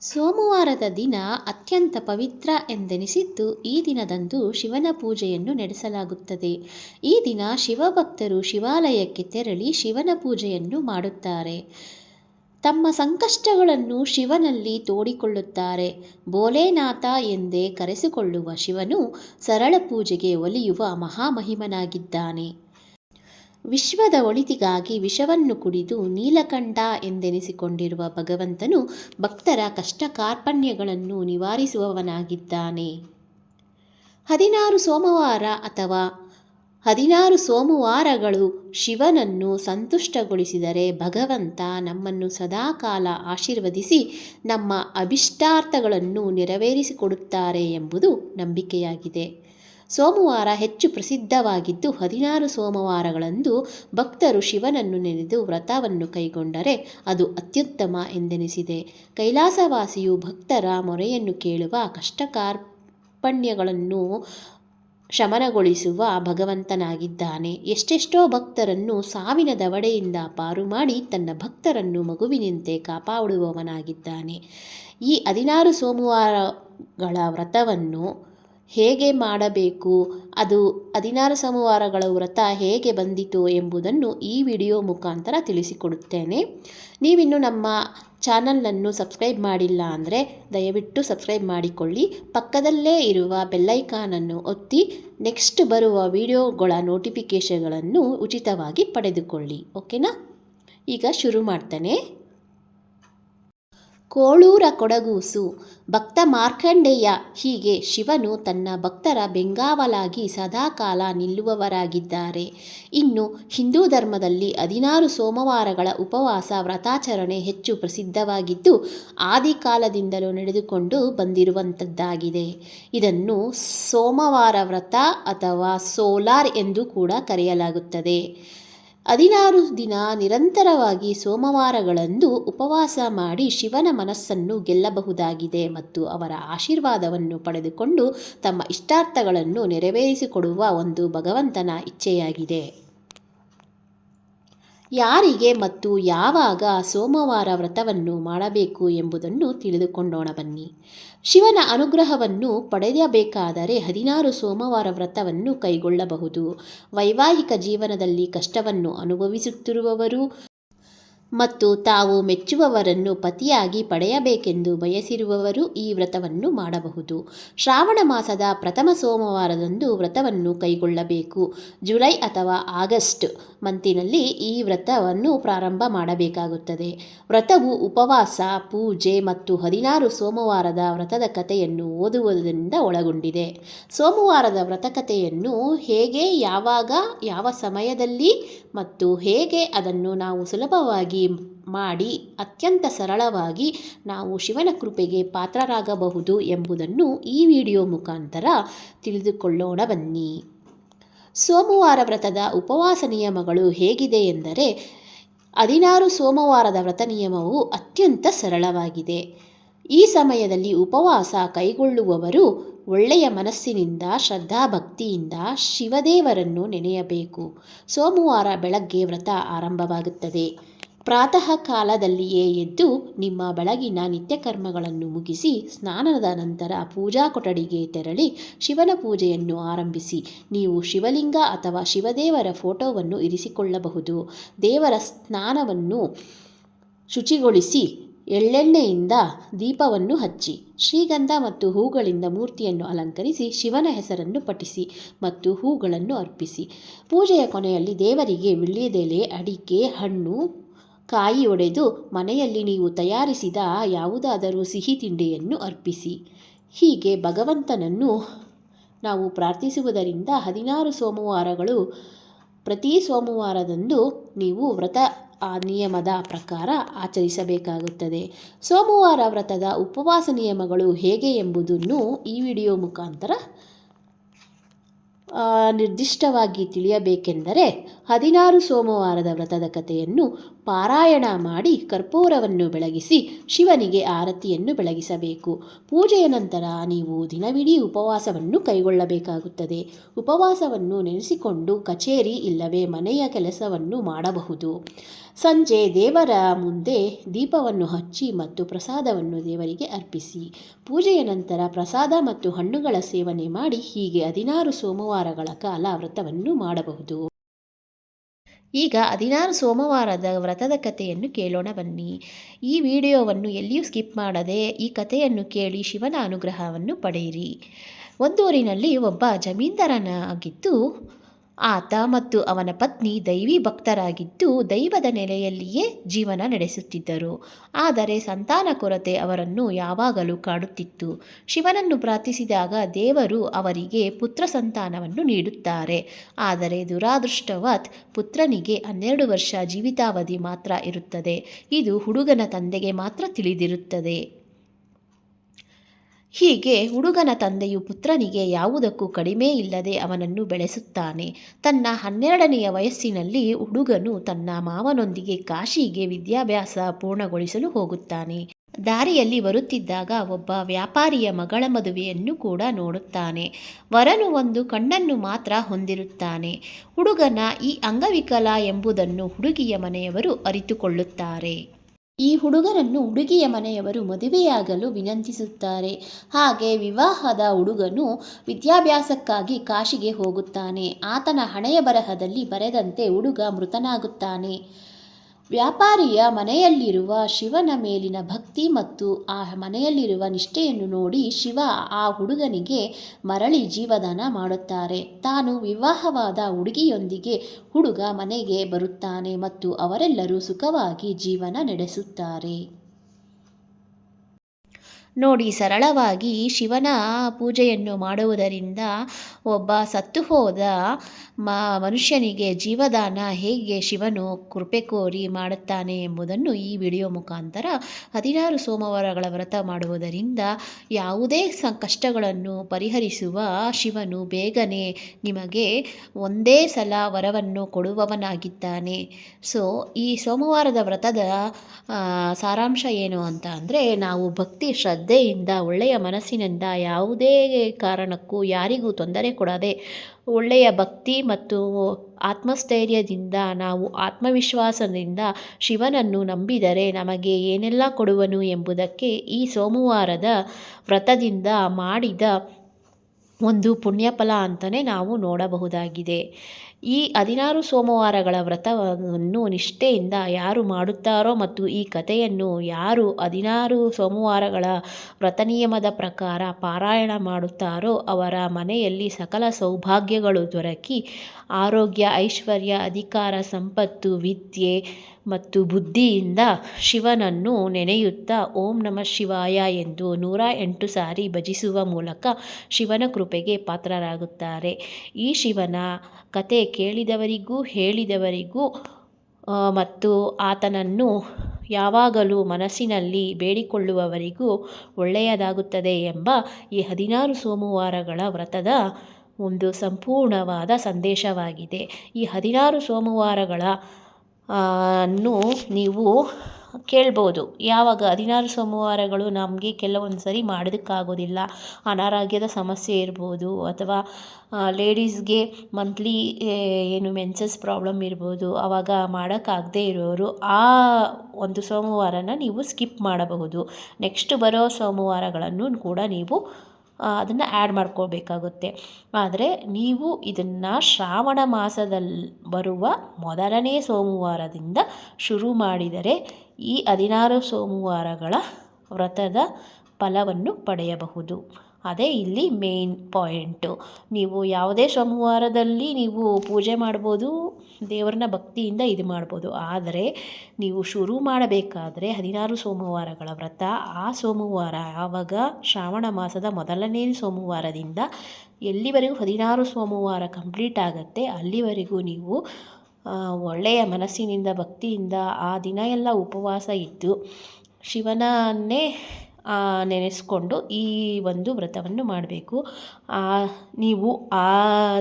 ಸೋಮವಾರದ ದಿನ ಅತ್ಯಂತ ಪವಿತ್ರ ಎಂದೆನಿಸಿದ್ದು ಈ ದಿನದಂದು ಶಿವನ ಪೂಜೆಯನ್ನು ನಡೆಸಲಾಗುತ್ತದೆ. ಈ ದಿನ ಶಿವಭಕ್ತರು ಶಿವಾಲಯಕ್ಕೆ ತೆರಳಿ ಶಿವನ ಪೂಜೆಯನ್ನು ಮಾಡುತ್ತಾರೆ. ತಮ್ಮ ಸಂಕಷ್ಟಗಳನ್ನು ಶಿವನಲ್ಲಿ ತೋಡಿಕೊಳ್ಳುತ್ತಾರೆ. ಭೋಲೇನಾಥ ಎಂದೇ ಕರೆಸಿಕೊಳ್ಳುವ ಶಿವನು ಸರಳ ಪೂಜೆಗೆ ಒಲಿಯುವ ಮಹಾಮಹಿಮನಾಗಿದ್ದಾನೆ. ವಿಶ್ವದ ಒಳಿತಿಗಾಗಿ ವಿಷವನ್ನು ಕುಡಿದು ನೀಲಕಂಠ ಎಂದೆನಿಸಿಕೊಂಡಿರುವ ಭಗವಂತನು ಭಕ್ತರ ಕಷ್ಟ ಕಾರ್ಪಣ್ಯಗಳನ್ನು ನಿವಾರಿಸುವವನಾಗಿದ್ದಾನೆ. ಹದಿನಾರು ಸೋಮವಾರ ಅಥವಾ ಹದಿನಾರು ಸೋಮವಾರಗಳು ಶಿವನನ್ನು ಸಂತುಷ್ಟಗೊಳಿಸಿದರೆ ಭಗವಂತ ನಮ್ಮನ್ನು ಸದಾಕಾಲ ಆಶೀರ್ವದಿಸಿ ನಮ್ಮ ಅಭಿಷ್ಟಾರ್ಥಗಳನ್ನು ನೆರವೇರಿಸಿಕೊಡುತ್ತಾರೆ ಎಂಬುದು ನಂಬಿಕೆಯಾಗಿದೆ. ಸೋಮವಾರ ಹೆಚ್ಚು ಪ್ರಸಿದ್ಧವಾಗಿದ್ದು ಹದಿನಾರು ಸೋಮವಾರಗಳಂದು ಭಕ್ತರು ಶಿವನನ್ನು ನೆನೆದು ವ್ರತವನ್ನು ಕೈಗೊಂಡರೆ ಅದು ಅತ್ಯುತ್ತಮ ಎಂದೆನಿಸಿದೆ. ಕೈಲಾಸವಾಸಿಯು ಭಕ್ತರ ಮೊರೆಯನ್ನು ಕೇಳುವ ಕಷ್ಟಕಾರ್ಪಣ್ಯಗಳನ್ನು ಶಮನಗೊಳಿಸುವ ಭಗವಂತನಾಗಿದ್ದಾನೆ. ಎಷ್ಟೆಷ್ಟೋ ಭಕ್ತರನ್ನು ಸಾವಿನ ದವಡೆಯಿಂದ ಪಾರು ಮಾಡಿ ತನ್ನ ಭಕ್ತರನ್ನು ಮಗುವಿನಂತೆ ಕಾಪಾಡುವವನಾಗಿದ್ದಾನೆ. ಈ ಹದಿನಾರು ಸೋಮವಾರಗಳ ವ್ರತವನ್ನು ಹೇಗೆ ಮಾಡಬೇಕು? ಅದು ಹದಿನಾರು ಸೋಮವಾರಗಳ ವ್ರತ ಹೇಗೆ ಬಂದಿತು ಎಂಬುದನ್ನು ಈ ವಿಡಿಯೋ ಮುಖಾಂತರ ತಿಳಿಸಿಕೊಡುತ್ತೇನೆ. ನೀವಿನ್ನು ನಮ್ಮ ಚಾನಲನ್ನು ಸಬ್ಸ್ಕ್ರೈಬ್ ಮಾಡಿಲ್ಲ ಅಂದರೆ ದಯವಿಟ್ಟು ಸಬ್ಸ್ಕ್ರೈಬ್ ಮಾಡಿಕೊಳ್ಳಿ. ಪಕ್ಕದಲ್ಲೇ ಇರುವ ಬೆಲ್ಲೈಕಾನನ್ನು ಒತ್ತಿ, ನೆಕ್ಸ್ಟ್ ಬರುವ ವಿಡಿಯೋಗಳ ನೋಟಿಫಿಕೇಷನ್ಗಳನ್ನು ಉಚಿತವಾಗಿ ಪಡೆದುಕೊಳ್ಳಿ. ಓಕೆನಾ? ಈಗ ಶುರು ಮಾಡ್ತಾನೆ. ಕೋಳೂರ ಕೊಡಗೂಸು. ಭಕ್ತ ಮಾರ್ಕಂಡೇಯ ಹೀಗೆ ಶಿವನು ತನ್ನ ಭಕ್ತರ ಬೆಂಗಾವಲಾಗಿ ಸದಾಕಾಲ ನಿಲ್ಲುವವರಾಗಿದ್ದಾರೆ. ಇನ್ನು ಹಿಂದೂ ಧರ್ಮದಲ್ಲಿ ಹದಿನಾರು ಸೋಮವಾರಗಳ ಉಪವಾಸ ವ್ರತಾಚರಣೆ ಹೆಚ್ಚು ಪ್ರಸಿದ್ಧವಾಗಿದ್ದು, ಆದಿಕಾಲದಿಂದಲೂ ನಡೆದುಕೊಂಡು ಬಂದಿರುವಂಥದ್ದಾಗಿದೆ. ಇದನ್ನು ಸೋಮವಾರ ವ್ರತ ಅಥವಾ ಸೋಲಾರ್ ಎಂದು ಕೂಡ ಕರೆಯಲಾಗುತ್ತದೆ. ಹದಿನಾರು ದಿನ ನಿರಂತರವಾಗಿ ಸೋಮವಾರಗಳಂದು ಉಪವಾಸ ಮಾಡಿ ಶಿವನ ಮನಸ್ಸನ್ನು ಗೆಲ್ಲಬಹುದಾಗಿದೆ ಮತ್ತು ಅವರ ಆಶೀರ್ವಾದವನ್ನು ಪಡೆದುಕೊಂಡು ತಮ್ಮ ಇಷ್ಟಾರ್ಥಗಳನ್ನು ನೆರವೇರಿಸಿಕೊಡುವ ಒಂದು ಭಗವಂತನ ಇಚ್ಛೆಯಾಗಿದೆ. ಯಾರಿಗೆ ಮತ್ತು ಯಾವಾಗ ಸೋಮವಾರ ವ್ರತವನ್ನು ಮಾಡಬೇಕು ಎಂಬುದನ್ನು ತಿಳಿದುಕೊಂಡೋಣ ಬನ್ನಿ. ಶಿವನ ಅನುಗ್ರಹವನ್ನು ಪಡೆಯಬೇಕಾದರೆ ಹದಿನಾರು ಸೋಮವಾರ ವ್ರತವನ್ನು ಕೈಗೊಳ್ಳಬಹುದು. ವೈವಾಹಿಕ ಜೀವನದಲ್ಲಿ ಕಷ್ಟವನ್ನು ಅನುಭವಿಸುತ್ತಿರುವವರು ಮತ್ತು ತಾವು ಮೆಚ್ಚುವವರನ್ನು ಪತಿಯಾಗಿ ಪಡೆಯಬೇಕೆಂದು ಬಯಸಿರುವವರು ಈ ವ್ರತವನ್ನು ಮಾಡಬಹುದು. ಶ್ರಾವಣ ಮಾಸದ ಪ್ರಥಮ ಸೋಮವಾರದಂದು ವ್ರತವನ್ನು ಕೈಗೊಳ್ಳಬೇಕು. ಜುಲೈ ಅಥವಾ ಆಗಸ್ಟ್ ಮಂತಿನಲ್ಲಿ ಈ ವ್ರತವನ್ನು ಪ್ರಾರಂಭ ಮಾಡಬೇಕಾಗುತ್ತದೆ. ವ್ರತವು ಉಪವಾಸ, ಪೂಜೆ ಮತ್ತು ಹದಿನಾರು ಸೋಮವಾರದ ವ್ರತದ ಕಥೆಯನ್ನು ಓದುವುದರಿಂದ ಒಳಗೊಂಡಿದೆ. ಸೋಮವಾರದ ವ್ರತಕಥೆಯನ್ನು ಹೇಗೆ, ಯಾವಾಗ, ಯಾವ ಸಮಯದಲ್ಲಿ ಮತ್ತು ಹೇಗೆ ಅದನ್ನು ನಾವು ಸುಲಭವಾಗಿ ಮಾಡಿ ಅತ್ಯಂತ ಸರಳವಾಗಿ ನಾವು ಶಿವನ ಕೃಪೆಗೆ ಪಾತ್ರರಾಗಬಹುದು ಎಂಬುದನ್ನು ಈ ವಿಡಿಯೋ ಮುಖಾಂತರ ತಿಳಿದುಕೊಳ್ಳೋಣ ಬನ್ನಿ. ಸೋಮವಾರ ವ್ರತದ ಉಪವಾಸ ನಿಯಮಗಳು ಹೇಗಿದೆ ಎಂದರೆ, ಹದಿನಾರು ಸೋಮವಾರದ ವ್ರತ ನಿಯಮವು ಅತ್ಯಂತ ಸರಳವಾಗಿದೆ. ಈ ಸಮಯದಲ್ಲಿ ಉಪವಾಸ ಕೈಗೊಳ್ಳುವವರು ಒಳ್ಳೆಯ ಮನಸ್ಸಿನಿಂದ, ಶ್ರದ್ಧಾಭಕ್ತಿಯಿಂದ ಶಿವದೇವರನ್ನು ನೆನೆಯಬೇಕು. ಸೋಮವಾರ ಬೆಳಗ್ಗೆ ವ್ರತ ಆರಂಭವಾಗುತ್ತದೆ. ಪ್ರಾತಃ ಕಾಲದಲ್ಲಿಯೇ ಎದ್ದು ನಿಮ್ಮ ಬೆಳಗಿನ ನಿತ್ಯಕರ್ಮಗಳನ್ನು ಮುಗಿಸಿ ಸ್ನಾನದ ನಂತರ ಪೂಜಾ ಕೊಠಡಿಗೆ ತೆರಳಿ ಶಿವನ ಪೂಜೆಯನ್ನು ಆರಂಭಿಸಿ. ನೀವು ಶಿವಲಿಂಗ ಅಥವಾ ಶಿವದೇವರ ಫೋಟೋವನ್ನು ಇರಿಸಿಕೊಳ್ಳಬಹುದು. ದೇವರ ಸ್ನಾನವನ್ನು ಶುಚಿಗೊಳಿಸಿ ಎಳ್ಳೆಣ್ಣೆಯಿಂದ ದೀಪವನ್ನು ಹಚ್ಚಿ, ಶ್ರೀಗಂಧ ಮತ್ತು ಹೂಗಳಿಂದ ಮೂರ್ತಿಯನ್ನು ಅಲಂಕರಿಸಿ, ಶಿವನ ಹೆಸರನ್ನು ಪಠಿಸಿ ಮತ್ತು ಹೂಗಳನ್ನು ಅರ್ಪಿಸಿ. ಪೂಜೆಯ ಕೊನೆಯಲ್ಲಿ ದೇವರಿಗೆ ವಿಳ್ಯದೆಲೆ ಅಡಿಕೆ, ಹಣ್ಣು ಕಾಯಿ ಒಡೆದು ಮನೆಯಲ್ಲಿ ನೀವು ತಯಾರಿಸಿದ ಯಾವುದಾದರೂ ಸಿಹಿ ತಿಂಡಿಯನ್ನು ಅರ್ಪಿಸಿ. ಹೀಗೆ ಭಗವಂತನನ್ನು ನಾವು ಪ್ರಾರ್ಥಿಸುವುದರಿಂದ ಹದಿನಾರು ಸೋಮವಾರಗಳು ಪ್ರತಿ ಸೋಮವಾರದಂದು ನೀವು ವ್ರತ, ಆ ನಿಯಮದ ಪ್ರಕಾರ ಆಚರಿಸಬೇಕಾಗುತ್ತದೆ. ಸೋಮವಾರ ವ್ರತದ ಉಪವಾಸ ನಿಯಮಗಳು ಹೇಗೆ ಎಂಬುದನ್ನು ಈ ವಿಡಿಯೋ ಮುಖಾಂತರ ನಿರ್ದಿಷ್ಟವಾಗಿ ತಿಳಿಯಬೇಕೆಂದರೆ ಹದಿನಾರು ಸೋಮವಾರದ ವ್ರತದ ಕಥೆಯನ್ನು ಪಾರಾಯಣ ಮಾಡಿ ಕರ್ಪೂರವನ್ನು ಬೆಳಗಿಸಿ ಶಿವನಿಗೆ ಆರತಿಯನ್ನು ಬೆಳಗಿಸಬೇಕು. ಪೂಜೆಯ ನಂತರ ನೀವು ದಿನವಿಡೀ ಉಪವಾಸವನ್ನು ಕೈಗೊಳ್ಳಬೇಕಾಗುತ್ತದೆ. ಉಪವಾಸವನ್ನು ನೆನೆಸಿಕೊಂಡು ಕಚೇರಿ ಇಲ್ಲವೇ ಮನೆಯ ಕೆಲಸವನ್ನು ಮಾಡಬಹುದು. ಸಂಜೆ ದೇವರ ಮುಂದೆ ದೀಪವನ್ನು ಹಚ್ಚಿ ಮತ್ತು ಪ್ರಸಾದವನ್ನು ದೇವರಿಗೆ ಅರ್ಪಿಸಿ. ಪೂಜೆಯ ನಂತರ ಪ್ರಸಾದ ಮತ್ತು ಹಣ್ಣುಗಳ ಸೇವನೆ ಮಾಡಿ ಹೀಗೆ ಹದಿನಾರು ಸೋಮವಾರಗಳ ಕಾಲ ವ್ರತವನ್ನು ಮಾಡಬಹುದು. ಈಗ ಹದಿನಾರು ಸೋಮವಾರದ ವ್ರತದ ಕಥೆಯನ್ನು ಕೇಳೋಣ ಬನ್ನಿ. ಈ ವಿಡಿಯೋವನ್ನು ಎಲ್ಲಿಯೂ ಸ್ಕಿಪ್ ಮಾಡದೆ ಈ ಕಥೆಯನ್ನು ಕೇಳಿ ಶಿವನ ಅನುಗ್ರಹವನ್ನು ಪಡೆಯಿರಿ. ಒಂದೂರಿನಲ್ಲಿ ಒಬ್ಬ ಜಮೀನ್ದಾರನಾಗಿದ್ದು ಆತ ಮತ್ತು ಅವನ ಪತ್ನಿ ದೈವಿ ಭಕ್ತರಾಗಿದ್ದು ದೈವದ ನೆಲೆಯಲ್ಲಿಯೇ ಜೀವನ ನಡೆಸುತ್ತಿದ್ದರು. ಆದರೆ ಸಂತಾನ ಕೊರತೆ ಅವರನ್ನು ಯಾವಾಗಲೂ ಕಾಡುತ್ತಿತ್ತು. ಶಿವನನ್ನು ಪ್ರಾರ್ಥಿಸಿದಾಗ ದೇವರು ಅವರಿಗೆ ಪುತ್ರ ಸಂತಾನವನ್ನು ನೀಡುತ್ತಾರೆ. ಆದರೆ ದುರಾದೃಷ್ಟವತ್ ಪುತ್ರನಿಗೆ ಹನ್ನೆರಡು ವರ್ಷ ಜೀವಿತಾವಧಿ ಮಾತ್ರ ಇರುತ್ತದೆ. ಇದು ಹುಡುಗನ ತಂದೆಗೆ ಮಾತ್ರ ತಿಳಿದಿರುತ್ತದೆ. ಹೀಗೆ ಹುಡುಗನ ತಂದೆಯು ಪುತ್ರನಿಗೆ ಯಾವುದಕ್ಕೂ ಕಡಿಮೆ ಇಲ್ಲದೆ ಅವನನ್ನು ಬೆಳೆಸುತ್ತಾನೆ. ತನ್ನ ಹನ್ನೆರಡನೆಯ ವಯಸ್ಸಿನಲ್ಲಿ ಹುಡುಗನು ತನ್ನ ಮಾವನೊಂದಿಗೆ ಕಾಶಿಗೆ ವಿದ್ಯಾಭ್ಯಾಸ ಪೂರ್ಣಗೊಳಿಸಲು ಹೋಗುತ್ತಾನೆ. ದಾರಿಯಲ್ಲಿ ಬರುತ್ತಿದ್ದಾಗ ಒಬ್ಬ ವ್ಯಾಪಾರಿಯ ಮಗಳ ಮದುವೆಯನ್ನು ಕೂಡ ನೋಡುತ್ತಾನೆ. ವರನು ಒಂದು ಕಣ್ಣನ್ನು ಮಾತ್ರ ಹೊಂದಿರುತ್ತಾನೆ. ಹುಡುಗನ ಈ ಅಂಗವಿಕಲ ಎಂಬುದನ್ನು ಹುಡುಗಿಯ ಮನೆಯವರು ಅರಿತುಕೊಳ್ಳುತ್ತಾರೆ. ಈ ಹುಡುಗರನ್ನು ಹುಡುಗಿಯ ಮನೆಯವರು ಮದುವೆಯಾಗಲು ವಿನಂತಿಸುತ್ತಾರೆ. ಹಾಗೆ ವಿವಾಹದ ಹುಡುಗನು ವಿದ್ಯಾಭ್ಯಾಸಕ್ಕಾಗಿ ಕಾಶಿಗೆ ಹೋಗುತ್ತಾನೆ. ಆತನ ಹಣೆಯ ಬರಹದಲ್ಲಿ ಬರೆದಂತೆ ಹುಡುಗ ಮೃತನಾಗುತ್ತಾನೆ. ವ್ಯಾಪಾರಿಯ ಮನೆಯಲ್ಲಿರುವ ಶಿವನ ಮೇಲಿನ ಭಕ್ತಿ ಮತ್ತು ಆ ಮನೆಯಲ್ಲಿರುವ ನಿಷ್ಠೆಯನ್ನು ನೋಡಿ ಶಿವ ಆ ಹುಡುಗನಿಗೆ ಮರಳಿ ಜೀವದಾನ ಮಾಡುತ್ತಾರೆ. ತಾನು ವಿವಾಹವಾದ ಹುಡುಗಿಯೊಂದಿಗೆ ಹುಡುಗ ಮನೆಗೆ ಬರುತ್ತಾನೆ ಮತ್ತು ಅವರೆಲ್ಲರೂ ಸುಖವಾಗಿ ಜೀವನ ನಡೆಸುತ್ತಾರೆ. ನೋಡಿ ಸರಳವಾಗಿ ಶಿವನ ಪೂಜೆಯನ್ನು ಮಾಡುವುದರಿಂದ ಒಬ್ಬ ಸತ್ತು ಹೋದ ಮನುಷ್ಯನಿಗೆ ಜೀವದಾನ ಹೇಗೆ ಶಿವನು ಕೃಪೆ ಕೋರಿ ಮಾಡುತ್ತಾನೆ ಎಂಬುದನ್ನು ಈ ವಿಡಿಯೋ ಮುಖಾಂತರ ಹದಿನಾರು ಸೋಮವಾರಗಳ ವ್ರತ ಮಾಡುವುದರಿಂದ ಯಾವುದೇ ಕಷ್ಟಗಳನ್ನು ಪರಿಹರಿಸುವ ಶಿವನು ಬೇಗನೆ ನಿಮಗೆ ಒಂದೇ ಸಲ ವರವನ್ನು ಕೊಡುವವನಾಗಿದ್ದಾನೆ. ಸೊ, ಈ ಸೋಮವಾರದ ವ್ರತದ ಸಾರಾಂಶ ಏನು ಅಂತ ಅಂದರೆ ನಾವು ಭಕ್ತಿ ಶ್ರದ್ಧೆಯಿಂದ, ಒಳ್ಳೆಯ ಮನಸ್ಸಿನಿಂದ ಯಾವುದೇ ಕಾರಣಕ್ಕೂ ಯಾರಿಗೂ ತೊಂದರೆ ಕೊಡದೆ, ಒಳ್ಳೆಯ ಭಕ್ತಿ ಮತ್ತು ಆತ್ಮಸ್ಥೈರ್ಯದಿಂದ ನಾವು ಆತ್ಮವಿಶ್ವಾಸದಿಂದ ಶಿವನನ್ನು ನಂಬಿದರೆ ನಮಗೆ ಏನೆಲ್ಲ ಕೊಡುವನು ಎಂಬುದಕ್ಕೆ ಈ ಸೋಮವಾರದ ವ್ರತದಿಂದ ಮಾಡಿದ ಒಂದು ಪುಣ್ಯಫಲ ಅಂತಲೇ ನಾವು ನೋಡಬಹುದಾಗಿದೆ. ಈ ಹದಿನಾರು ಸೋಮವಾರಗಳ ವ್ರತವನ್ನು ನಿಷ್ಠೆಯಿಂದ ಯಾರು ಮಾಡುತ್ತಾರೋ ಮತ್ತು ಈ ಕಥೆಯನ್ನು ಯಾರು ಹದಿನಾರು ಸೋಮವಾರಗಳ ವ್ರತ ನಿಯಮದ ಪ್ರಕಾರ ಪಾರಾಯಣ ಮಾಡುತ್ತಾರೋ ಅವರ ಮನೆಯಲ್ಲಿ ಸಕಲ ಸೌಭಾಗ್ಯಗಳು ದೊರಕಿ ಆರೋಗ್ಯ, ಐಶ್ವರ್ಯ, ಅಧಿಕಾರ, ಸಂಪತ್ತು, ವಿದ್ಯೆ ಮತ್ತು ಬುದ್ಧಿಯಿಂದ ಶಿವನನ್ನು ನೆನೆಯುತ್ತಾ ಓಂ ನಮಃ ಶಿವಾಯ ಎಂದು ನೂರ ಎಂಟು ಸಾರಿ ಭಜಿಸುವ ಮೂಲಕ ಶಿವನ ಕೃಪೆಗೆ ಪಾತ್ರರಾಗುತ್ತಾರೆ. ಈ ಶಿವನ ಕತೆ ಕೇಳಿದವರಿಗೂ ಹೇಳಿದವರಿಗೂ ಮತ್ತು ಆತನನ್ನು ಯಾವಾಗಲೂ ಮನಸ್ಸಿನಲ್ಲಿ ಬೇಡಿಕೊಳ್ಳುವವರಿಗೂ ಒಳ್ಳೆಯದಾಗುತ್ತದೆ ಎಂಬ ಈ ಹದಿನಾರು ಸೋಮವಾರಗಳ ವ್ರತದ ಒಂದು ಸಂಪೂರ್ಣವಾದ ಸಂದೇಶವಾಗಿದೆ. ಈ ಹದಿನಾರು ಸೋಮವಾರಗಳ ಅನ್ನು ನೀವು ಕೇಳ್ಬೋದು. ಯಾವಾಗ ಹದಿನಾರು ಸೋಮವಾರಗಳು ನಮಗೆ ಕೆಲವೊಂದು ಸರಿ ಮಾಡೋದಕ್ಕಾಗೋದಿಲ್ಲ. ಅನಾರೋಗ್ಯದ ಸಮಸ್ಯೆ ಇರ್ಬೋದು ಅಥವಾ ಲೇಡೀಸ್ಗೆ ಮಂತ್ಲಿ ಏನು ಮೆನ್ಸಸ್ ಪ್ರಾಬ್ಲಮ್ ಇರ್ಬೋದು. ಆವಾಗ ಮಾಡೋಕ್ಕಾಗದೇ ಇರೋರು ಆ ಒಂದು ಸೋಮವಾರನ ನೀವು ಸ್ಕಿಪ್ ಮಾಡಬಹುದು. ನೆಕ್ಸ್ಟ್ ಬರೋ ಸೋಮವಾರಗಳನ್ನು ಕೂಡ ನೀವು ಅದನ್ನು ಆ್ಯಡ್ ಮಾಡ್ಕೋಬೇಕಾಗುತ್ತೆ ಆದರೆ ನೀವು ಇದನ್ನು ಶ್ರಾವಣ ಮಾಸದಲ್ಲಿ ಬರುವ ಮೊದಲನೇ ಸೋಮವಾರದಿಂದ ಶುರು ಮಾಡಿದರೆ ಈ ಹದಿನಾರು ಸೋಮವಾರಗಳ ವ್ರತದ ಫಲವನ್ನು ಪಡೆಯಬಹುದು. ಅದೇ ಇಲ್ಲಿ ಮೇನ್ ಪಾಯಿಂಟು ನೀವು ಯಾವುದೇ ಸೋಮವಾರದಲ್ಲಿ ನೀವು ಪೂಜೆ ಮಾಡ್ಬೋದು, ದೇವರನ್ನ ಭಕ್ತಿಯಿಂದ ಇದು ಮಾಡ್ಬೋದು. ಆದರೆ ನೀವು ಶುರು ಮಾಡಬೇಕಾದ್ರೆ ಹದಿನಾರು ಸೋಮವಾರಗಳ ವ್ರತ. ಆ ಸೋಮವಾರ, ಆವಾಗ ಶ್ರಾವಣ ಮಾಸದ ಮೊದಲನೇ ಸೋಮವಾರದಿಂದ ಎಲ್ಲಿವರೆಗೂ ಹದಿನಾರು ಸೋಮವಾರ ಕಂಪ್ಲೀಟ್ ಆಗುತ್ತೆ, ಅಲ್ಲಿವರೆಗೂ ನೀವು ಒಳ್ಳೆಯ ಮನಸ್ಸಿನಿಂದ, ಭಕ್ತಿಯಿಂದ ಆ ದಿನ ಎಲ್ಲ ಉಪವಾಸ ಇದ್ದು, ಶಿವನನ್ನೇ ನೆನೆಸ್ಕೊಂಡು ಈ ಒಂದು ವ್ರತವನ್ನು ಮಾಡಬೇಕು. ನೀವು ಆ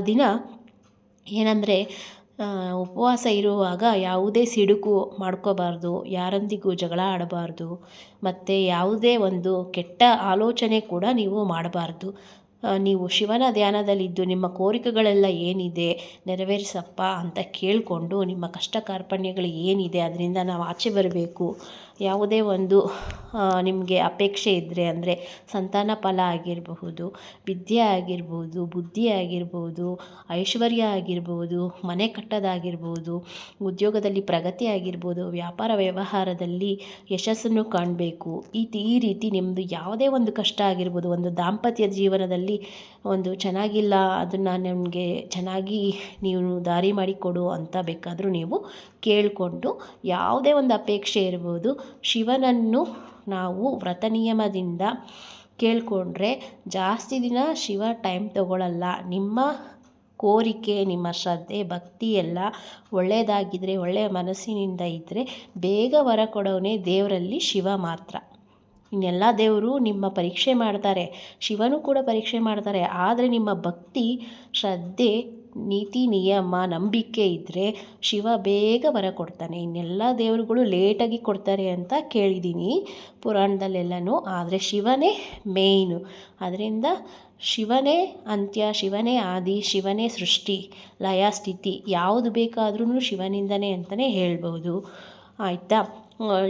ದಿನ ಏನಂದರೆ ಉಪವಾಸ ಇರುವಾಗ ಯಾವುದೇ ಸಿಡುಕು ಮಾಡ್ಕೋಬಾರ್ದು, ಯಾರೊಂದಿಗೂ ಜಗಳ ಆಡಬಾರ್ದು, ಮತ್ತು ಯಾವುದೇ ಒಂದು ಕೆಟ್ಟ ಆಲೋಚನೆ ಕೂಡ ನೀವು ಮಾಡಬಾರ್ದು. ನೀವು ಶಿವನ ಧ್ಯಾನದಲ್ಲಿದ್ದು ನಿಮ್ಮ ಕೋರಿಕೆಗಳೆಲ್ಲ ಏನಿದೆ, ನೆರವೇರಿಸಪ್ಪ ಅಂತ ಕೇಳಿಕೊಂಡು ನಿಮ್ಮ ಕಷ್ಟ ಕಾರ್ಪಣ್ಯಗಳು ಏನಿದೆ, ಅದರಿಂದ ನಾವು ಆಚೆ ಬರಬೇಕು. ಯಾವುದೇ ಒಂದು ನಿಮಗೆ ಅಪೇಕ್ಷೆ ಇದ್ದರೆ ಅಂದರೆ ಸಂತಾನ ಫಲ ಆಗಿರಬಹುದು, ವಿದ್ಯೆ ಆಗಿರ್ಬೋದು ಬುದ್ಧಿ ಆಗಿರ್ಬೋದು ಐಶ್ವರ್ಯ ಆಗಿರ್ಬೋದು ಮನೆ ಕಟ್ಟೋದಾಗಿರ್ಬೋದು, ಉದ್ಯೋಗದಲ್ಲಿ ಪ್ರಗತಿ ಆಗಿರ್ಬೋದು, ವ್ಯಾಪಾರ ವ್ಯವಹಾರದಲ್ಲಿ ಯಶಸ್ಸನ್ನು ಕಾಣಬೇಕು. ಈ ಈ ರೀತಿ ನಿಮ್ಮದು ಯಾವುದೇ ಒಂದು ಕಷ್ಟ ಆಗಿರ್ಬೋದು, ಒಂದು ದಾಂಪತ್ಯ ಜೀವನದಲ್ಲಿ ಒಂದು ಚೆನ್ನಾಗಿಲ್ಲ, ಅದನ್ನು ನಿಮಗೆ ಚೆನ್ನಾಗಿ ನೀವು ದಾರಿ ಮಾಡಿಕೊಡು ಅಂತ ಬೇಕಾದರೂ ನೀವು ಕೇಳಿಕೊಂಡು ಯಾವುದೇ ಒಂದು ಅಪೇಕ್ಷೆ ಇರ್ಬೋದು ಶಿವನನ್ನು ನಾವು ವ್ರತ ನಿಯಮದಿಂದ ಕೇಳಿಕೊಂಡ್ರೆ ಜಾಸ್ತಿ ದಿನ ಶಿವ ಟೈಮ್ ತಗೊಳ್ಳಲ್ಲ ನಿಮ್ಮ ಕೋರಿಕೆ, ನಿಮ್ಮ ಶ್ರದ್ಧೆ, ಭಕ್ತಿ ಎಲ್ಲ ಒಳ್ಳೆಯದಾಗಿದ್ದರೆ ಒಳ್ಳೆಯ ಮನಸ್ಸಿನಿಂದ ಇದ್ದರೆ ಬೇಗ ವರ ಕೊಡೋನೇ ದೇವರಲ್ಲಿ ಶಿವ ಮಾತ್ರ. ಇನ್ನೆಲ್ಲ ದೇವರು ನಿಮ್ಮ ಪರೀಕ್ಷೆ ಮಾಡ್ತಾರೆ. ಶಿವನು ಕೂಡ ಪರೀಕ್ಷೆ ಮಾಡ್ತಾರೆ. ಆದರೆ ನಿಮ್ಮ ಭಕ್ತಿ, ಶ್ರದ್ಧೆ ನೀತಿ, ನಿಯಮ, ನಂಬಿಕೆ ಇದ್ದರೆ ಶಿವ ಬೇಗ ವರ ಕೊಡ್ತಾನೆ. ಇನ್ನೆಲ್ಲ ದೇವರುಗಳು ಲೇಟಾಗಿ ಕೊಡ್ತಾರೆ ಅಂತ ಕೇಳಿದ್ದೀನಿ ಪುರಾಣದಲ್ಲೆಲ್ಲನೂ, ಆದರೆ ಶಿವನೇ ಮೇಯ್ನು ಅದರಿಂದ ಶಿವನೇ ಅಂತ್ಯ, ಶಿವನೇ ಆದಿ, ಶಿವನೇ ಸೃಷ್ಟಿ, ಲಯ, ಸ್ಥಿತಿ, ಯಾವುದು ಬೇಕಾದ್ರೂ ಶಿವನಿಂದನೇ ಅಂತಲೇ ಹೇಳ್ಬೋದು ಆಯಿತಾ?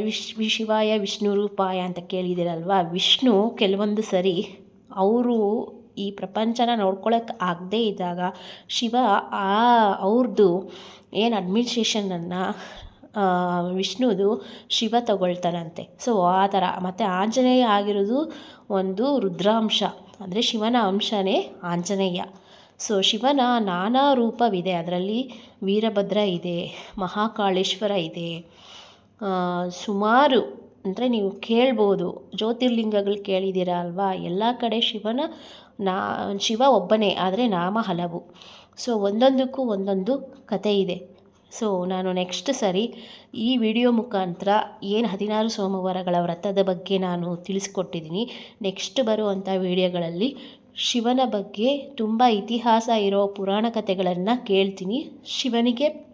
ವಿಶ್ ಶಿವಾಯ, ವಿಷ್ಣು ರೂಪಾಯ ಅಂತ ಕೇಳಿದಿರಲ್ವಾ? ವಿಷ್ಣು ಕೆಲವೊಂದು ಸರಿ ಅವರು ಈ ಪ್ರಪಂಚನ ನೋಡ್ಕೊಳಕ್ಕೆ ಆಗದೇ ಇದ್ದಾಗ ಶಿವ ಆ ಅವ್ರದ್ದು ಏನು ಅಡ್ಮಿನಿಸ್ಟ್ರೇಷನನ್ನು ವಿಷ್ಣುದು ಶಿವ ತಗೊಳ್ತಾನಂತೆ. ಸೊ ಆ ಥರ. ಮತ್ತು ಆಂಜನೇಯ ಆಗಿರೋದು ಒಂದು ರುದ್ರಾಂಶ. ಅಂದರೆ ಶಿವನ ಅಂಶನೇ ಆಂಜನೇಯ. ಸೊ ಶಿವನ ನಾನಾ ರೂಪವಿದೆ. ಅದರಲ್ಲಿ ವೀರಭದ್ರ ಇದೆ, ಮಹಾಕಾಳೇಶ್ವರ ಇದೆ ಸುಮಾರು, ಅಂದರೆ ನೀವು ಕೇಳ್ಬೋದು, ಜ್ಯೋತಿರ್ಲಿಂಗಗಳು ಕೇಳಿದ್ದೀರ ಅಲ್ವಾ? ಎಲ್ಲ ಕಡೆ ಶಿವನ ನಾ, ಶಿವ ಒಬ್ಬನೇ, ಆದರೆ ನಾಮ ಹಲವು. ಸೊ, ಒಂದೊಂದಕ್ಕೂ ಒಂದೊಂದು ಕತೆ ಇದೆ. ಸೊ, ನಾನು ನೆಕ್ಸ್ಟ್ ಸರಿ ಈ ವಿಡಿಯೋ ಮುಖಾಂತರ ಏನು ಹದಿನಾರು ಸೋಮವಾರಗಳ ವ್ರತದ ಬಗ್ಗೆ ನಾನು ತಿಳಿಸ್ಕೊಟ್ಟಿದ್ದೀನಿ. ನೆಕ್ಸ್ಟ್ ಬರುವಂಥ ವಿಡಿಯೋಗಳಲ್ಲಿ ಶಿವನ ಬಗ್ಗೆ ತುಂಬ ಇತಿಹಾಸ ಇರೋ ಪುರಾಣ ಕಥೆಗಳನ್ನು ಕೇಳ್ತೀನಿ. ಶಿವನಿಗೆ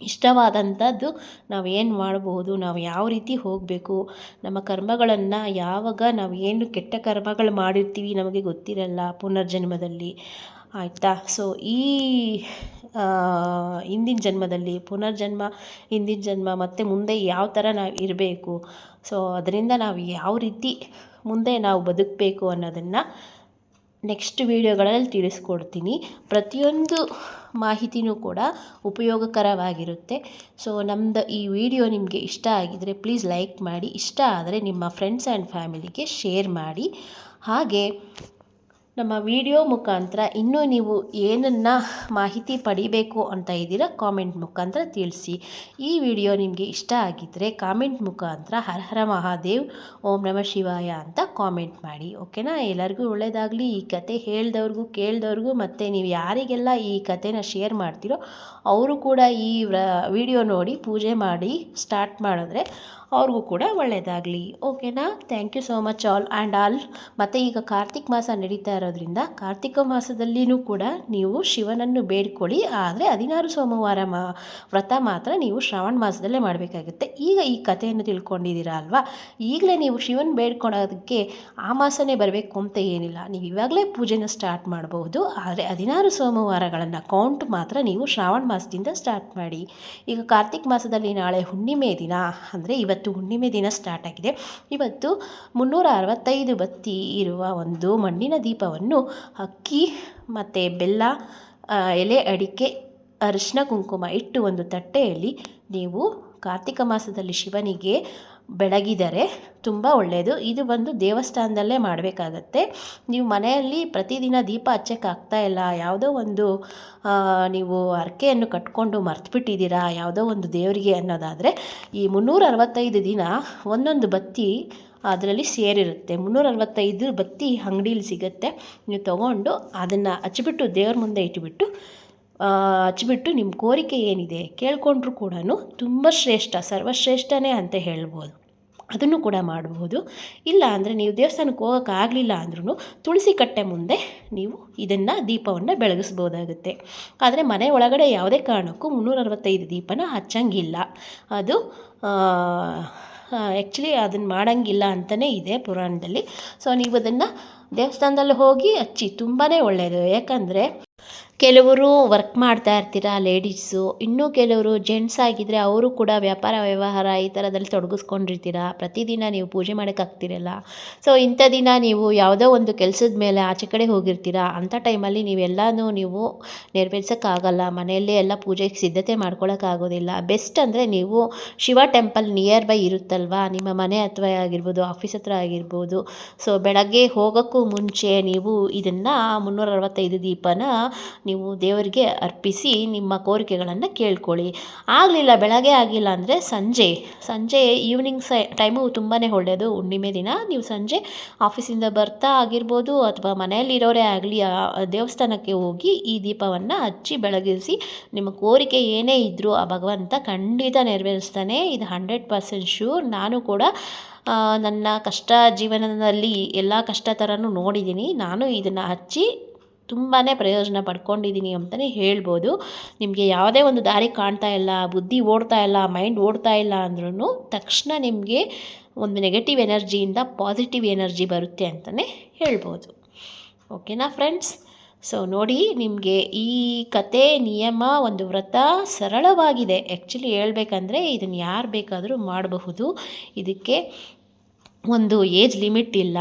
ಇಷ್ಟವಾದಂಥದ್ದು ನಾವು ಏನು ಮಾಡಬಹುದು, ನಾವು ಯಾವ ರೀತಿ ಹೋಗಬೇಕು, ನಮ್ಮ ಕರ್ಮಗಳನ್ನು ಯಾವಾಗ ನಾವು ಏನು ಕೆಟ್ಟ ಕರ್ಮಗಳು ಮಾಡಿರ್ತೀವಿ ನಮಗೆ ಗೊತ್ತಿರಲ್ಲ ಪುನರ್ಜನ್ಮದಲ್ಲಿ. ಆಯಿತಾ? ಸೊ ಈ ಹಿಂದಿನ ಜನ್ಮದಲ್ಲಿ ಪುನರ್ಜನ್ಮ ಹಿಂದಿನ ಜನ್ಮ ಮತ್ತು ಮುಂದೆ ಯಾವ ಥರ ನಾವು ಇರಬೇಕು, ಸೊ, ಅದರಿಂದ ನಾವು ಯಾವ ರೀತಿ ಮುಂದೆ ನಾವು ಬದುಕಬೇಕು ಅನ್ನೋದನ್ನು ನೆಕ್ಸ್ಟ್ ವೀಡಿಯೋಗಳಲ್ಲಿ ತಿಳಿಸ್ಕೊಡ್ತೀನಿ. ಪ್ರತಿಯೊಂದು ಮಾಹಿತಿನೂ ಕೂಡ ಉಪಯೋಗಕರವಾಗಿರುತ್ತೆ. ಸೊ ನಮ್ಮದು ಈ ವಿಡಿಯೋ ನಿಮಗೆ ಇಷ್ಟ ಆಗಿದರೆ ಪ್ಲೀಸ್ ಲೈಕ್ ಮಾಡಿ. ಇಷ್ಟ ಆದರೆ ನಿಮ್ಮ ಫ್ರೆಂಡ್ಸ್ ಆ್ಯಂಡ್ ಫ್ಯಾಮಿಲಿಗೆ ಶೇರ್ ಮಾಡಿ. ಹಾಗೆ ನಮ್ಮ ವಿಡಿಯೋ ಮುಖಾಂತರ ಇನ್ನೂ ನೀವು ಏನನ್ನು ಮಾಹಿತಿ ಪಡಿಬೇಕು ಅಂತ ಇದ್ದೀರಾ ಕಾಮೆಂಟ್ ಮುಖಾಂತರ ತಿಳಿಸಿ. ಈ ವಿಡಿಯೋ ನಿಮಗೆ ಇಷ್ಟ ಆಗಿದ್ದರೆ ಕಾಮೆಂಟ್ ಮುಖಾಂತರ ಹರ ಹರ ಮಹಾದೇವ್, ಓಂ ನಮ ಶಿವಾಯ ಅಂತ ಕಾಮೆಂಟ್ ಮಾಡಿ ಓಕೆನಾ ಎಲ್ಲರಿಗೂ ಒಳ್ಳೆಯದಾಗಲಿ ಈ ಕತೆ ಹೇಳ್ದವ್ರಿಗೂ, ಕೇಳ್ದವ್ರಿಗೂ, ಮತ್ತು ನೀವು ಯಾರಿಗೆಲ್ಲ ಈ ಕತೆನ ಶೇರ್ ಮಾಡ್ತೀರೋ, ಅವರು ಕೂಡ ಈ ವಿಡಿಯೋ ನೋಡಿ, ಪೂಜೆ ಮಾಡಿ ಸ್ಟಾರ್ಟ್ ಮಾಡಿದ್ರೆ ಅವ್ರಿಗೂ ಕೂಡ ಒಳ್ಳೆಯದಾಗಲಿ ಓಕೆನಾ? Thank you so much all and all ಮತ್ತು ಈಗ ಕಾರ್ತಿಕ್ ಮಾಸ ನಡೀತಾ ಇರೋದ್ರಿಂದ ಕಾರ್ತಿಕ ಮಾಸದಲ್ಲಿಯೂ ಕೂಡ ನೀವು ಶಿವನನ್ನು ಬೇಡ್ಕೊಳ್ಳಿ. ಆದರೆ ಹದಿನಾರು ಸೋಮವಾರ ಮಾ, ವ್ರತ ಮಾತ್ರ ನೀವು ಶ್ರಾವಣ ಮಾಸದಲ್ಲೇ ಮಾಡಬೇಕಾಗುತ್ತೆ. ಈಗ ಈ ಕಥೆಯನ್ನು ತಿಳ್ಕೊಂಡಿದ್ದೀರಾ ಅಲ್ವಾ? ಈಗಲೇ ನೀವು ಶಿವನ ಬೇಡ್ಕೊಳೋದಕ್ಕೆ ಆ ಮಾಸನೇ ಬರಬೇಕು ಅಂತ ಏನಿಲ್ಲ. ನೀವು ಇವಾಗಲೇ ಪೂಜೆನ ಸ್ಟಾರ್ಟ್ ಮಾಡಬಹುದು ಆದರೆ ಹದಿನಾರು ಸೋಮವಾರಗಳನ್ನು ಕೌಂಟ್ ಮಾತ್ರ ನೀವು ಶ್ರಾವಣ ಮಾಸದಿಂದ ಸ್ಟಾರ್ಟ್ ಮಾಡಿ. ಈಗ ಕಾರ್ತಿಕ್ ಮಾಸದಲ್ಲಿ ನಾಳೆ ಹುಣ್ಣಿಮೆ ದಿನ. ಅಂದರೆ ಇವತ್ತು ಇವತ್ತು ಹುಣ್ಣಿಮೆ ದಿನ ಸ್ಟಾರ್ಟ್ ಆಗಿದೆ. ಇವತ್ತು ಮುನ್ನೂರ ಅರವತ್ತೈದು ಬತ್ತಿ ಇರುವ ಒಂದು ಮಣ್ಣಿನ ದೀಪವನ್ನು ಅಕ್ಕಿ ಮತ್ತು ಬೆಲ್ಲ ಎಲೆ, ಅಡಿಕೆ, ಅರಿಶಿನ, ಕುಂಕುಮ ಇಟ್ಟು ಒಂದು ತಟ್ಟೆಯಲ್ಲಿ ನೀವು ಕಾರ್ತಿಕ ಮಾಸದಲ್ಲಿ ಶಿವನಿಗೆ ಬೆಳಗಿದರೆ ತುಂಬ ಒಳ್ಳೆಯದು. ಇದು ಬಂದು ದೇವಸ್ಥಾನದಲ್ಲೇ ಮಾಡಬೇಕಾಗತ್ತೆ. ನೀವು ಮನೆಯಲ್ಲಿ ಪ್ರತಿದಿನ ದೀಪ ಹಚ್ಚಕ್ಕೆ ಇಲ್ಲ. ಯಾವುದೋ ಒಂದು ನೀವು ಹರಕೆಯನ್ನು ಕಟ್ಕೊಂಡು ಮರ್ತುಬಿಟ್ಟಿದ್ದೀರಾ, ಯಾವುದೋ ಒಂದು ದೇವರಿಗೆ ಅನ್ನೋದಾದರೆ, ಈ ಮುನ್ನೂರ ಅರವತ್ತೈದು ದಿನ ಒಂದೊಂದು ಬತ್ತಿ ಅದರಲ್ಲಿ ಸೇರಿರುತ್ತೆ. ಮುನ್ನೂರ ಅರವತ್ತೈದು ಬತ್ತಿ ಅಂಗಡೀಲಿ ಸಿಗುತ್ತೆ. ನೀವು ತೊಗೊಂಡು ಅದನ್ನು ಹಚ್ಬಿಟ್ಟು ದೇವ್ರ ಮುಂದೆ ಇಟ್ಬಿಟ್ಟು ಹಚ್ಬಿಟ್ಟು ನಿಮ್ಮ ಕೋರಿಕೆ ಏನಿದೆ ಕೇಳಿಕೊಂಡ್ರು ಕೂಡ ತುಂಬ ಶ್ರೇಷ್ಠ, ಸರ್ವಶ್ರೇಷ್ಠನೇ ಅಂತ ಹೇಳ್ಬೋದು. ಅದನ್ನು ಕೂಡ ಮಾಡಬಹುದು ಇಲ್ಲ ಅಂದರೆ ನೀವು ದೇವಸ್ಥಾನಕ್ಕೆ ಹೋಗೋಕ್ಕಾಗಲಿಲ್ಲ ಅಂದ್ರೂ ತುಳಸಿ ಕಟ್ಟೆ ಮುಂದೆ ನೀವು ಇದನ್ನು ದೀಪವನ್ನು ಬೆಳಗಿಸ್ಬೋದಾಗುತ್ತೆ. ಆದರೆ ಮನೆ ಒಳಗಡೆ ಯಾವುದೇ ಕಾರಣಕ್ಕೂ ಮುನ್ನೂರ ಅರವತ್ತೈದು ದೀಪನ ಹಚ್ಚಂಗಿಲ್ಲ. ಅದು ಆ್ಯಕ್ಚುಲಿ ಅದನ್ನು ಮಾಡೋಂಗಿಲ್ಲ ಅಂತಲೇ ಇದೆ ಪುರಾಣದಲ್ಲಿ. ಸೊ ನೀವು ಅದನ್ನು ದೇವಸ್ಥಾನದಲ್ಲಿ ಹೋಗಿ ಹಚ್ಚಿ ತುಂಬಾ ಒಳ್ಳೆಯದು ಯಾಕಂದರೆ ಕೆಲವರು ವರ್ಕ್ ಮಾಡ್ತಾ ಇರ್ತೀರ ಲೇಡೀಸು ಇನ್ನೂ ಕೆಲವರು ಜೆಂಟ್ಸ್ ಆಗಿದ್ದರೆ ಅವರು ಕೂಡ ವ್ಯಾಪಾರ, ವ್ಯವಹಾರ ಈ ಥರದಲ್ಲಿ ತೊಡಗಿಸ್ಕೊಂಡಿರ್ತೀರ? ಪ್ರತಿದಿನ ನೀವು ಪೂಜೆ ಮಾಡೋಕ್ಕಾಗ್ತಿರಲ್ಲ ಸೊ ಇಂಥ ದಿನ ನೀವು ಯಾವುದೋ ಒಂದು ಕೆಲಸದ ಮೇಲೆ ಆಚೆ ಕಡೆ ಹೋಗಿರ್ತೀರ? ಅಂಥ ಟೈಮಲ್ಲಿ ನೀವೆಲ್ಲನೂ ನೀವು ನೆರವೇರ್ಸೋಕ್ಕಾಗಲ್ಲ. ಮನೆಯಲ್ಲೇ ಎಲ್ಲ ಪೂಜೆಗೆ ಸಿದ್ಧತೆ ಮಾಡ್ಕೊಳ್ಳೋಕ್ಕಾಗೋದಿಲ್ಲ ಬೆಸ್ಟ್ ಅಂದರೆ ನೀವು ಶಿವ ಟೆಂಪಲ್ ನಿಯರ್ ಬೈ ಇರುತ್ತಲ್ವಾ? ನಿಮ್ಮ ಮನೆ ಹತ್ರ ಆಗಿರ್ಬೋದು ಆಫೀಸ್ ಹತ್ರ ಆಗಿರ್ಬೋದು. ಸೊ ಬೆಳಗ್ಗೆ ಹೋಗೋಕ್ಕೂ ಮುಂಚೆ ನೀವು ಇದನ್ನು ಮುನ್ನೂರ ಅರವತ್ತೈದು ದೀಪನ ನೀವು ದೇವರಿಗೆ ಅರ್ಪಿಸಿ ನಿಮ್ಮ ಕೋರಿಕೆಗಳನ್ನು ಕೇಳ್ಕೊಳ್ಳಿ. ಆಗಲಿಲ್ಲ, ಬೆಳಗ್ಗೆ ಆಗಿಲ್ಲ ಅಂದರೆ ಸಂಜೆ. ಸಂಜೆ ಈವ್ನಿಂಗ್ ಸೈ ಟೈಮು ತುಂಬಾ ಒಳ್ಳೆಯದು. ಹುಣ್ಣಿಮೆ ದಿನ ನೀವು ಸಂಜೆ ಆಫೀಸಿಂದ ಬರ್ತಾ ಆಗಿರ್ಬೋದು ಅಥವಾ ಮನೆಯಲ್ಲಿರೋರೇ ಆಗಲಿ ದೇವಸ್ಥಾನಕ್ಕೆ ಹೋಗಿ ಈ ದೀಪವನ್ನು ಹಚ್ಚಿ ಬೆಳಗಿಸಿ ನಿಮ್ಮ ಕೋರಿಕೆ ಏನೇ ಇದ್ದರೂ ಆ ಭಗವಂತ ಖಂಡಿತ ನೆರವೇರಿಸ್ತಾನೆ. ಇದು ಹಂಡ್ರೆಡ್ ಪರ್ಸೆಂಟ್ ಶ್ಯೂರ್ ನಾನು ಕೂಡ ನನ್ನ ಕಷ್ಟ ಜೀವನದಲ್ಲಿ ಎಲ್ಲ ಕಷ್ಟ ಥರನೂ ನೋಡಿದ್ದೀನಿ. ನಾನು ಇದನ್ನು ಹಚ್ಚಿ ತುಂಬಾ ಪ್ರಯೋಜನ ಪಡ್ಕೊಂಡಿದ್ದೀನಿ ಅಂತಲೇ ಹೇಳ್ಬೋದು. ನಿಮಗೆ ಯಾವುದೇ ಒಂದು ದಾರಿ ಕಾಣ್ತಾ ಇಲ್ಲ, ಬುದ್ಧಿ ಓಡ್ತಾ ಇಲ್ಲ ಮೈಂಡ್ ಓಡ್ತಾ ಇಲ್ಲ ಅಂದ್ರೂ ತಕ್ಷಣ ನಿಮಗೆ ಒಂದು ನೆಗೆಟಿವ್ ಎನರ್ಜಿಯಿಂದ ಪಾಸಿಟಿವ್ ಎನರ್ಜಿ ಬರುತ್ತೆ ಅಂತಲೇ ಹೇಳ್ಬೋದು. ಓಕೆನಾ ಫ್ರೆಂಡ್ಸ್ ಸೊ ನೋಡಿ, ನಿಮಗೆ ಈ ಕತೆ, ನಿಯಮ ಒಂದು ವ್ರತ ಸರಳವಾಗಿದೆ. ಆ್ಯಕ್ಚುಲಿ ಹೇಳ್ಬೇಕಂದ್ರೆ ಇದನ್ನು ಯಾರು ಬೇಕಾದರೂ ಮಾಡಬಹುದು. ಇದಕ್ಕೆ ಒಂದು ಏಜ್ ಲಿಮಿಟ್ ಇಲ್ಲ.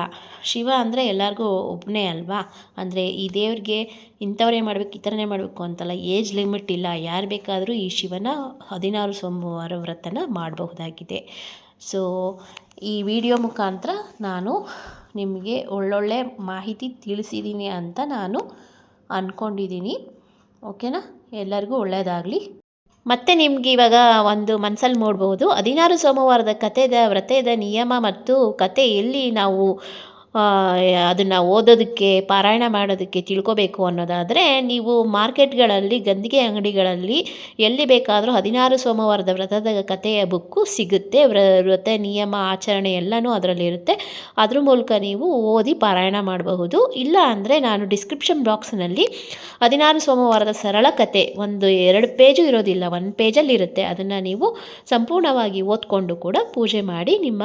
ಶಿವ ಅಂದರೆ ಎಲ್ಲರಿಗೂ ಒಬ್ಬನೇ ಅಲ್ವಾ? ಅಂದರೆ ಈ ದೇವ್ರಿಗೆ ಇಂಥವ್ರೇ ಮಾಡಬೇಕು, ಈ ಥರನೇ ಮಾಡಬೇಕು ಅಂತಲ್ಲ ಏಜ್ ಲಿಮಿಟ್ ಇಲ್ಲ. ಯಾರು ಬೇಕಾದರೂ ಈ ಶಿವನ ಹದಿನಾರು ಸೋಮವಾರ ವ್ರತನ ಮಾಡಬಹುದಾಗಿದೆ. ಸೊ ಈ ವಿಡಿಯೋ ಮುಖಾಂತರ ನಾನು ನಿಮಗೆ ಒಳ್ಳೊಳ್ಳೆ ಮಾಹಿತಿ ತಿಳಿಸಿದ್ದೀನಿ ಅಂತ ನಾನು ಅಂದ್ಕೊಂಡಿದ್ದೀನಿ ಓಕೆನಾ ಎಲ್ಲರಿಗೂ ಒಳ್ಳೆಯದಾಗಲಿ ಮತ್ತೆ ನಿಮ್ಗೆ ಇವಾಗ ಒಂದು ಮನಸ್ಸಲ್ಲಿ ನೋಡ್ಬೋದು, ಹದಿನಾರು ಸೋಮವಾರದ ಕಥೆದ ವ್ರತದ ನಿಯಮ ಮತ್ತು ಕತೆ ಎಲ್ಲಿ ನಾವು ಅದನ್ನು ಓದೋದಕ್ಕೆ, ಪಾರಾಯಣ ಮಾಡೋದಕ್ಕೆ ತಿಳ್ಕೊಬೇಕು ಅನ್ನೋದಾದರೆ ನೀವು ಮಾರ್ಕೆಟ್ಗಳಲ್ಲಿ, ಗಂದಿಗೆ ಅಂಗಡಿಗಳಲ್ಲಿ ಎಲ್ಲಿ ಬೇಕಾದರೂ ಹದಿನಾರು ಸೋಮವಾರದ ವ್ರತದ ಕಥೆಯ ಬುಕ್ಕು ಸಿಗುತ್ತೆ. ವ್ರ, ವ್ರತ, ನಿಯಮ, ಆಚರಣೆ ಎಲ್ಲನೂ ಅದರಲ್ಲಿರುತ್ತೆ. ಅದ್ರ ಮೂಲಕ ನೀವು ಓದಿ ಪಾರಾಯಣ ಮಾಡಬಹುದು. ಇಲ್ಲ ಅಂದರೆ ನಾನು ಡಿಸ್ಕ್ರಿಪ್ಷನ್ ಬಾಕ್ಸ್ನಲ್ಲಿ ಹದಿನಾರು ಸೋಮವಾರದ ಸರಳ ಕತೆ ಒಂದು ಎರಡು ಪೇಜು ಇರೋದಿಲ್ಲ ಒಂದು ಪೇಜಲ್ಲಿರುತ್ತೆ ಅದನ್ನು ನೀವು ಸಂಪೂರ್ಣವಾಗಿ ಓದ್ಕೊಂಡು ಕೂಡ ಪೂಜೆ ಮಾಡಿ ನಿಮ್ಮ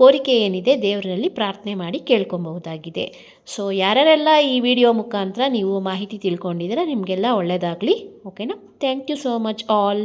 ಕೋರಿಕೆ ಏನಿದೆ ದೇವರಲ್ಲಿ ಪ್ರಾರ್ಥನೆ ಮಾಡಿ ಕೇಳ್ಕೊಬಹುದಾಗಿದೆ. ಸೊ ಯಾರ್ಯಾರೆಲ್ಲ ಈ ವಿಡಿಯೋ ಮುಖಾಂತರ ನೀವು ಮಾಹಿತಿ ತಿಳ್ಕೊಂಡಿದ್ರೆ ನಿಮಗೆಲ್ಲ ಒಳ್ಳೆಯದಾಗಲಿ ಓಕೆನಾ thank you so much all